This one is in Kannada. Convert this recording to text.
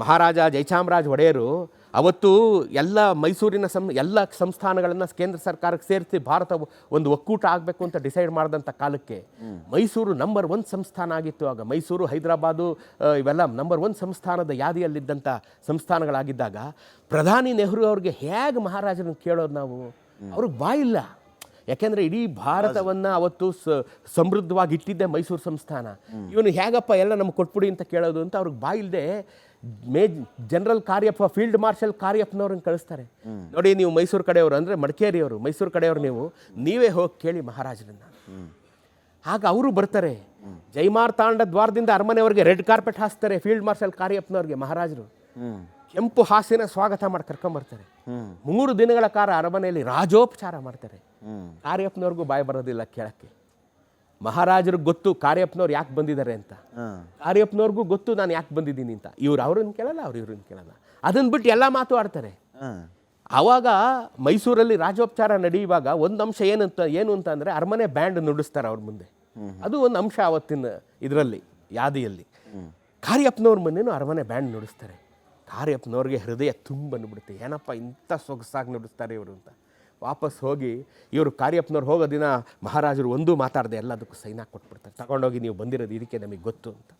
ಮಹಾರಾಜ ಜಯಚಾಮರಾಜ ಒಡೆಯರು ಅವತ್ತು ಎಲ್ಲ ಮೈಸೂರಿನ ಸಂ ಎಲ್ಲ ಸಂಸ್ಥಾನಗಳನ್ನು ಕೇಂದ್ರ ಸರ್ಕಾರಕ್ಕೆ ಸೇರಿಸಿ ಭಾರತ ಒಂದು ಒಕ್ಕೂಟ ಆಗಬೇಕು ಅಂತ ಡಿಸೈಡ್ ಮಾಡಿದಂಥ ಕಾಲಕ್ಕೆ ಮೈಸೂರು ನಂಬರ್ ಒನ್ ಸಂಸ್ಥಾನ ಆಗಿತ್ತು. ಆಗ ಮೈಸೂರು ಹೈದರಾಬಾದು ಇವೆಲ್ಲ ನಂಬರ್ ಒನ್ ಸಂಸ್ಥಾನದ ಯಾದಿಯಲ್ಲಿದ್ದಂಥ ಸಂಸ್ಥಾನಗಳಾಗಿದ್ದಾಗ ಪ್ರಧಾನಿ ನೆಹರು ಅವ್ರಿಗೆ ಹೇಗೆ ಮಹಾರಾಜರನ್ನು ಕೇಳೋದು ನಾವು? ಅವ್ರಿಗೆ ಬಾಯಿಲ್ಲ ಯಾಕೆಂದ್ರೆ ಇಡೀ ಭಾರತವನ್ನ ಅವತ್ತು ಸ- ಸಮೃದ್ಧವಾಗಿ ಇಟ್ಟಿದ್ದೆ ಮೈಸೂರು ಸಂಸ್ಥಾನ. ಇವನು ಹೇಗಪ್ಪ ಎಲ್ಲ ನಮ್ಗೆ ಕೊಟ್ಬಿಡಿ ಅಂತ ಕೇಳೋದು ಅಂತ ಅವ್ರಿಗೆ ಬಾಯಿಲ್ದೆ ಮೇ ಜನರಲ್ ಕಾರ್ಯಪ್ಪ ಫೀಲ್ಡ್ ಮಾರ್ಷಲ್ ಕಾರ್ಯಪ್ಪನವ್ರನ್ನ ಕಳಿಸ್ತಾರೆ. ನೋಡಿ ನೀವು ಮೈಸೂರು ಕಡೆಯವರು ಅಂದ್ರೆ ಮಡಿಕೇರಿಯವರು ಮೈಸೂರು ಕಡೆಯವರು ನೀವು ನೀವೇ ಹೋಗಿ ಕೇಳಿ ಮಹಾರಾಜರನ್ನ. ಆಗ ಅವರು ಬರ್ತಾರೆ. ಜೈಮಾರ್ತಾಂಡ ದ್ವಾರದಿಂದ ಅರಮನೆಯವರಿಗೆ ರೆಡ್ ಕಾರ್ಪೆಟ್ ಹಾಸ್ತಾರೆ ಫೀಲ್ಡ್ ಮಾರ್ಷಲ್ ಕಾರ್ಯಪ್ಪನವ್ರಿಗೆ ಮಹಾರಾಜರು. ಕೆಂಪು ಹಾಸಿನ ಸ್ವಾಗತ ಮಾಡಿ ಕರ್ಕೊಂಬರ್ತಾರೆ. ಮೂರು ದಿನಗಳ ಕಾಲ ಅರಮನೆಯಲ್ಲಿ ರಾಜೋಪಚಾರ ಮಾಡ್ತಾರೆ. ಕಾರ್ಯಪ್ಪನವ್ರಿಗೂ ಬಾಯಿ ಬರೋದಿಲ್ಲ ಕೇಳಕ್ಕೆ. ಮಹಾರಾಜರಿಗೆ ಗೊತ್ತು ಕಾರ್ಯಪ್ಪನವ್ರು ಯಾಕೆ ಬಂದಿದ್ದಾರೆ ಅಂತ. ಕಾರ್ಯಪ್ಪನವ್ರಿಗೂ ಗೊತ್ತು ನಾನು ಯಾಕೆ ಬಂದಿದ್ದೀನಿ ಅಂತ. ಇವ್ರು ಅವ್ರನ್ನ ಕೇಳಲ್ಲ ಅವ್ರು ಇವ್ರನ್ನ ಕೇಳಲ್ಲ. ಅದನ್ನ ಬಿಟ್ಟು ಎಲ್ಲ ಮಾತು ಆಡ್ತಾರೆ. ಆವಾಗ ಮೈಸೂರಲ್ಲಿ ರಾಜೋಪಚಾರ ನಡೆಯುವಾಗ ಒಂದು ಅಂಶ ಏನಂತ ಏನು ಅಂತ ಅಂದರೆ ಅರಮನೆ ಬ್ಯಾಂಡ್ ನುಡಿಸ್ತಾರೆ ಅವ್ರ ಮುಂದೆ. ಅದು ಒಂದು ಅಂಶ ಅವತ್ತಿನ ಇದರಲ್ಲಿ ಯಾದಿಯಲ್ಲಿ. ಕಾರ್ಯಪ್ಪನವ್ರ ಮುಂದೆನೂ ಅರಮನೆ ಬ್ಯಾಂಡ್ ನುಡಿಸ್ತಾರೆ. ಕಾರ್ಯಪ್ಪನವ್ರಿಗೆ ಹೃದಯ ತುಂಬ ಬಂದ್ಬಿಡುತ್ತೆ. ಏನಪ್ಪ ಇಂಥ ಸೊಗಸಾಗಿ ನುಡಿಸ್ತಾರೆ ಇವರು ಅಂತ. ವಾಪಸ್ ಹೋಗಿ ಇವರು ಕಾರ್ಯಪ್ಪನವ್ರು ಹೋಗೋ ದಿನ ಮಹಾರಾಜರು ಒಂದೂ ಮಾತಾಡದೆ ಎಲ್ಲದಕ್ಕೂ ಸೈನ್ ಹಾಕಿ ಕೊಟ್ಬಿಡ್ತಾರೆ. ತಗೊಂಡೋಗಿ ನೀವು ಬಂದಿರೋದು ಇದಕ್ಕೆ ನಮಗೆ ಗೊತ್ತು ಅಂತ.